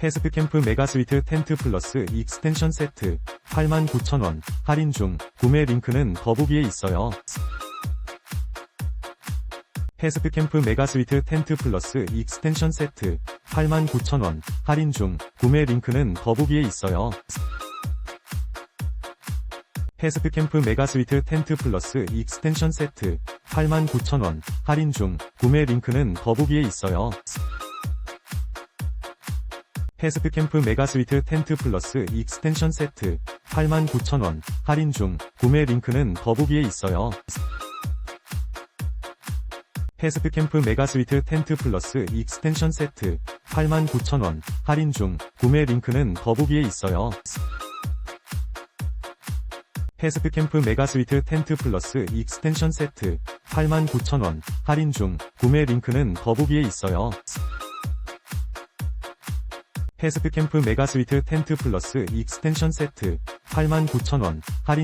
패스트 캠프 메가 스위트 텐트 플러스 익스텐션 세트. 89,000원. 할인 중. 구매 링크는 더보기에 있어요. 패스트 캠프 메가 스위트 텐트 플러스 익스텐션 세트. 89,000원. 할인 중. 구매 링크는 더보기에 있어요. 패스트 캠프 메가 스위트 텐트 플러스 익스텐션 세트. 89,000원. 할인 중. 구매 링크는 더보기에 있어요. 패스트 캠프 메가 스위트 텐트 플러스 익스텐션 세트. 89,000원. 할인 중. 구매 링크는 더보기에 있어요. 패스트 캠프 메가 스위트 텐트 플러스 익스텐션 세트. 89,000원. 할인 중. 구매 링크는 더보기에 있어요. 패스트 캠프 메가 스위트 텐트 플러스 익스텐션 세트. 89,000원. 할인 중. 구매 링크는 더보기에 있어요. 패스트 캠프 메가 스위트 텐트 플러스 익스텐션 세트 89,000원 할인